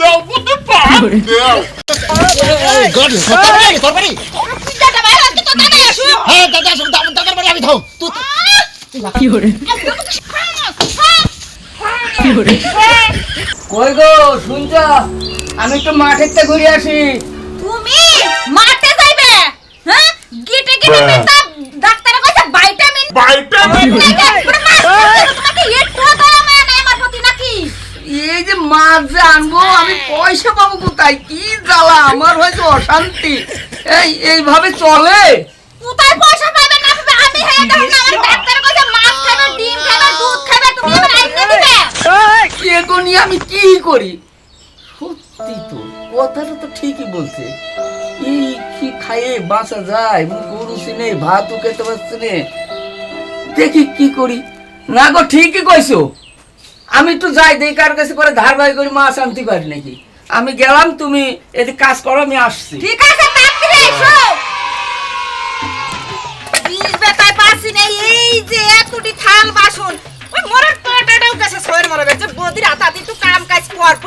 দাও। গড তরকারি তরকারি পিজ্জাটা বাইরে আজকে তো দাদা আসো হ্যাঁ দাদা আসো দাদার বাড়ি আমি থাও তুই কই গো শুনছ? আমি একটু মাঠের তে ঘুরে আসি। তুমি মাঠে যাইবে? হ্যাঁ? গিটে গিটে পিতা ডাক্তার কইছে ভিটামিন তোমাকে একটু দয়া মায়া নাই আমার প্রতি নাকি এই যে মাছ যে আনব আমি পয়সা পাবো কোথায়? কি জ্বালা আমার হয়েছে অশান্তি। এই এইভাবে চলে? কোথায় পয়সা পাবে না পাবে? আমি হয়ে না আমার ডাক্তার কইছে মাছ খাবে ডিম খাবে দুধ খাবে তুমি আমার আইনে দিবে? এগো নিয়ে আমি কি করি? সত্যি তো কথাটা তো ঠিকই বলছে। এই কি খাইয়ে বাঁচা যায়? গরু সিনে ভাতও খেতে পারছি নে। দেখি কি করি। না গো ঠিকই কইছো। আমি তো যাই দেই কার কাছে করে ধার বাই করে মাছ আনতে পারি নাকি? আমি গেলাম তুমি এদিকে কাজ করো আমি আসছি। ঠিক আছে তাড়াতাড়ি এসো। বিষ বেতায় পারছি না এই যে এতটি থাল বাসন। ওই মরার পাটাটাও গেছে সয়ের মরে গেছে বদির হাতাতে একটু কাম কাজ করব।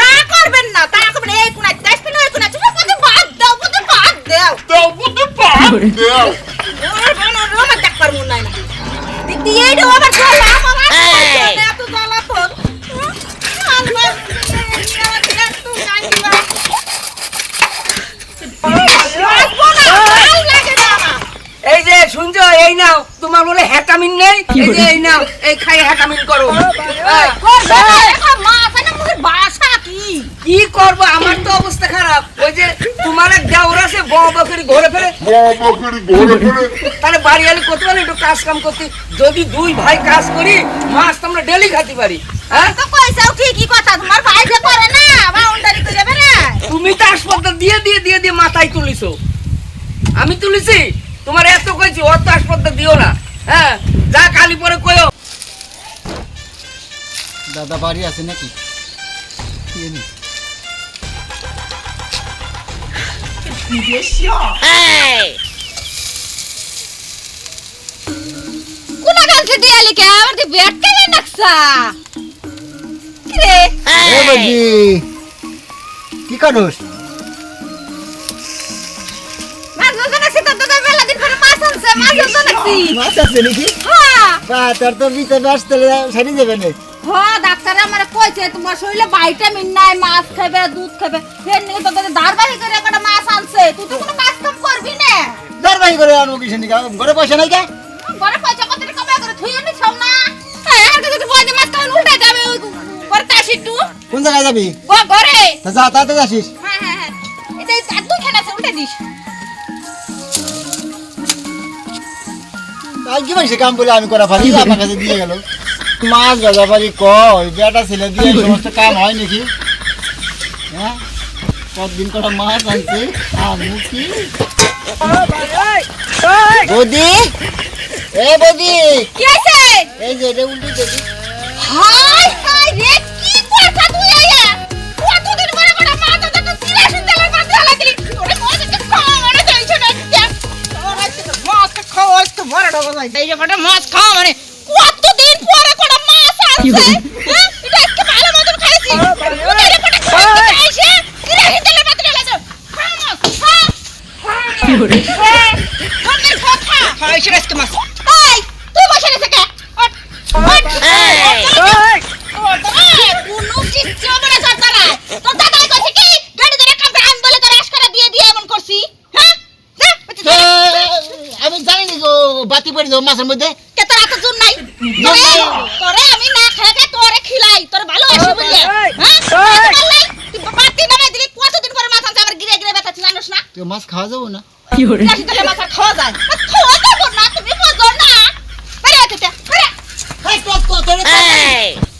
তা করবেন না তা করবেন এই কোনায় দেশ পিন ওই কোনায় তুমি বদি বাদ দাও। বদি বাদ দাও। ওর বোন আমার দেখ পারব না। না দিদি এই রে আমার জ্বালা আমার এত জ্বালা তোর হুম? আলবা, এত গাঙ্গিবা। আসব না, ভালো লাগে না আমার। এই যে শুনছো এই নাও তোমার বলে হ্যাকামিন নেই। এই যে এই নাও এই খাই হ্যাকামিন করো। বাসা কি? কি করব? আমার তো অবস্থা খারাপ। ওই যে তোমার এক দেওর আছে বকরি ঘরে ফেলে। তাহলে বাড়ি আলি করতে পারি একটু কাজ কাম করতে। যদি দুই ভাই কাজ করি মাছ তো আমরা ডেলি খাতে পারি। হ্যাঁ? তো ঠিকই কথা, তোমার ভাই যে করে না, বাউন্ডারি করে বেড়ায়। তুমি তো হাসপাতাল দিয়ে দিয়ে দিয়ে দিয়ে মাথায় তুলিছো। আমি তুলিছি? কইছি অত হাসপাতাল দিও না। হ্যাঁ যা কালি পরে কয়ো দাদা বাড়ি আছে নাকি। কোনা কে? আমার দি ব্যাট কেমন নাকসা কি রে এ কি করোস? মাছ আনছে মাছ মাছ আছে নাকি হ্যাঁ। বা তোর তো ভিতরে আসতে সারি যাবে না। হ্যাঁ ডাক্তার আমারে কইছে তোমার শরীরে ভিটামিন নাই মাছ খাবে দুধ খাবে। ফের নিয়ে করে একটা মাছ আনছে তুই তো কোনো কাজ কাম করবি না? দরবাই করে আনব কিছু নাকি? ঘরে পয়সা নাই কে? ঘরে পয়সা কত টাকা করে থুই নি ছাও না। হ্যাঁ আর কিছু বই মাছ খাওয়ান উল্টে যাবে ওই তাসি একটু। কোন জায়গায় যাবি? গো ঘরে। যা তাতে আসিস। হ্যাঁ হ্যাঁ হ্যাঁ। এটা দুই খানা উল্টে দিস। আর কি মাসে কাম বলে আমি করা পারি আমার কাছে দিয়ে গেল। মাছ গাজা পারি কই? বেটা ছেলে দিয়ে সমস্ত কাম হয় নাকি? হ্যাঁ? কতদিন করে মাছ আনছে? আমি কি? বৌদি? এ বৌদি! কি আছে এই যে এটা উল্টি দেখি হাই হাই রে! ডগো এই যে বড় মাছ খাওয়া মানে কতদিন পরে কোন মাছ আনছে হ্যাঁ? এটা আজকে ভালো মতন খাইছি। ওরে রে বড় খাওয়া খাইছে তিরাশি তেলের মাছ ঢালা দাও খা মাছ খা কি হরে খা খা খা খাইছে আজকে মাছ এই তুই বসে রে থেকে ওঠ ওঠ এই কোনো কিচ্ছু মনে করতে নাই তোর দাদাই কইছে কি গাড়ি ধরে কামটা আমি বলে তোর আশকারা দিয়ে দিয়ে এমন করছি হ্যাঁ যা, বলছি, তো, যা। আমি জানি নি গো বাতি পড়ে যাব মাছের মধ্যে। কে তোর এত জোর নাই? তোরে? আমি না খাইবে তোরে খিলাই। তোর ভালো হ্যাঁ? নাই? তুই বাতি নামে দিলি কতদিন পরে মাছ আনছে আমার গিরে গিরে ব্যথা জানোস না? তো মাছ খাওয়া যাব না? রাশি তেলে মাছ আর খাওয়া যায়। আর খাওয়া যাব না তুমি বোঝো না। বেরে আতে বেরে এই, তো, তো, তো, তো,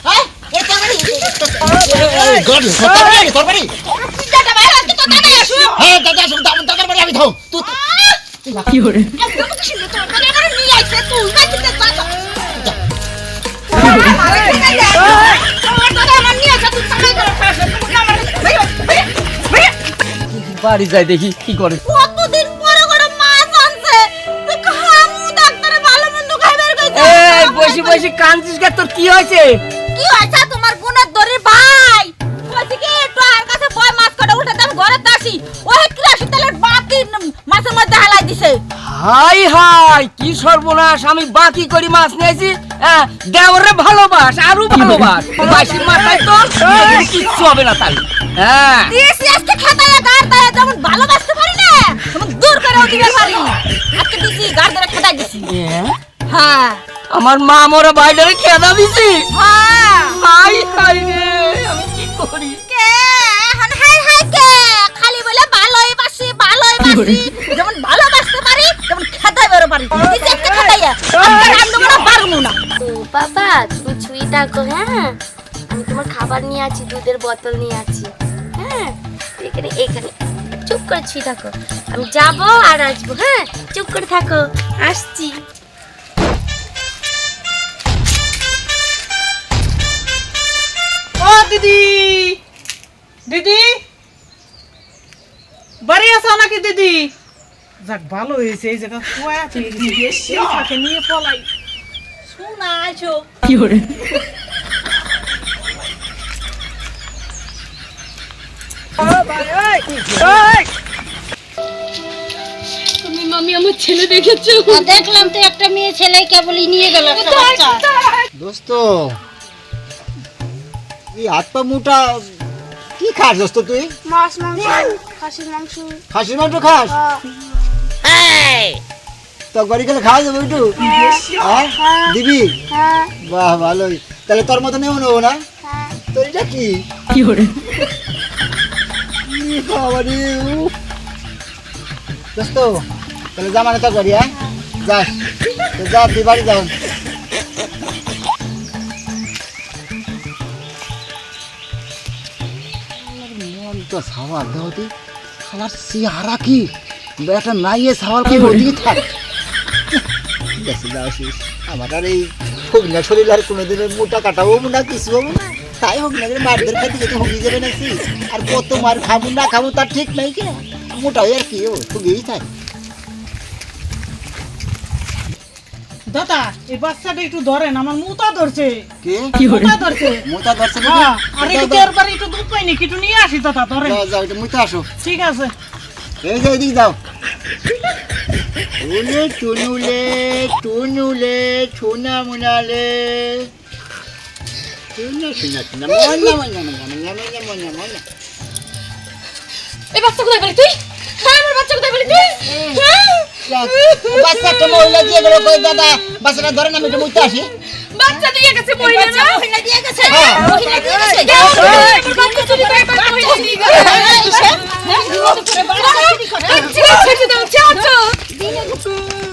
হ্যাঁ? এই তরকারি, এই, গড, তরকারি, তরকারি। পিজ্জাটা বাইরে আজকে তো দাদা আসো হ্যাঁ, দাদা, আসো, দাদা, দাদার আমি থাও। তুই- কি হরে? বাড়ি যাই দেখি কি করে? কতদিন পরে করে মাছ আনছে? খামু ডাক্তারে ভালো মন্দ খাইবার কইছে। এই বসি বসি কাঁদছিস কে তোর কি হয়েছে? কি হয়েছে? তোমার বোনের দড়ির ভাই। বলছি কি একটু আর কাছে বয় মাছ কাটা উঠে দাম ঘরে তাসি ওই ক্রাশি তেলের বাতি মাছের মধ্যে হালাই দিছে। হাই হাই কি সর্বনাশ আমি বাকি করি মাছ নিয়েছি হ্যাঁ, দেওরে ভালোবাস আরও ভালোবাস। মাসির মাথায় তো কিচ্ছু হবে না তাই। হ্যাঁ দিয়েছি আজকে খেতায় গার দায় যেমন ভালোবাসতে পারি না তেমন দূর করে দিতে পারি আজকে দিছি গার ধরে খেতায় দিছি হ্যাঁ। আমার মা মোরা বাইরে খেদা দিছি। হ্যাঁ। হাই হাই রে আমি কি করি? কে? এখন হাই হাই কে? খালি বলে ভালোই বাসি ভালোই বাসি যেমন ভালোবাসতে পারি তেমন খেতাই বেরো পারি দিছি আজকে খেতাইয়া রান্না করা পারব না। ও বাবা তুমি ছুঁই থাকো হ্যাঁ? আমি তোমার খাবার নিয়ে আছি দুধের বোতল নিয়ে আছি হ্যাঁ? এখানে এখানে। চুপ করে ছুঁই থাকো আমি যাব আর আসব হ্যাঁ? চুপ করে থাকো আসছি। ও দিদি! দিদি! বাড়ি আছো নাকি দিদি? যাক ভালো হয়েছে এই জায়গা কুয়া আছে তাকে নিয়ে পলাই। শোনা আছো তুমি মামি আমার ছেলে দেখেছ? দেখলাম তো একটা মেয়ে ছেলে কেবলই নিয়ে গেল একটা বাচ্চা। দোস্ত এই হাত পা মুটা কি খাস দোস্ত তুই? মাছ মাংস খাসির মাংস। খাসির মাংস খাস? তো গড়ি গেলে খাওয়া যাবে একটু। হ্যাঁ? দিবি? হ্যাঁ। বাহ ভালোই। তাহলে তোর মতো নেব নেব না? তোর এটা কি? ই বাবা রে, দোস্ত তাহলে জামানে তো করি হ্যাঁ? যাস। তো যা তুই বাড়ি যাও মন তো খাবার চেহারা কি? বেটা নাইয়ে সাওয়াল কি ওদিকে থাক। ঠিক আছে যাও শেষ। আমার আর এই হোক না শরীর আর কোনোদিনের মোটা কাটাবো না কিছু হব না। তাই হোক না মারদের খাইতে যেতে হুগি যাবে না কি আর কত মার খাব না খাব তার ঠিক নাই কে? মোটা হয়ে আর কি হুগেই থাকে দাদা এই বাচ্চাটা একটু ধরেন আমার মুতা ধরছে। কে? মুতা ধরছে। মোটা দর্শন হ্যাঁ আর একটু একটু দুধ পাই নাকি একটু নিয়ে আসি দাদা ধরেন। যাও যাও এটা মুইতে আসো। ঠিক আছে। এই যে এদিকে যাও। উলে টুনুলে টুনুলে ছোনা মুনালে। মনা মনা মনা মনা মনা মনা মনা এই বাচ্চা কোথায় পেলি তুই? হ্যাঁ আমার বাচ্চা কোথায় পেলি তুই? হ্যাঁ। বাচ্চা একটা মহিলা দিয়ে গেল কই দাদা? বাচ্চাটা ধরে না আমি একটু মুইতে আসি। বাচ্চা দিয়ে গেছে মহিলারা মহিলা দিয়ে গেছে মহিলা দিয়ে গেছে বাচ্চা চুরি করে মহিলা দিয়ে গেছে বাচ্চা চুরি করে বাচ্চা চুরি করে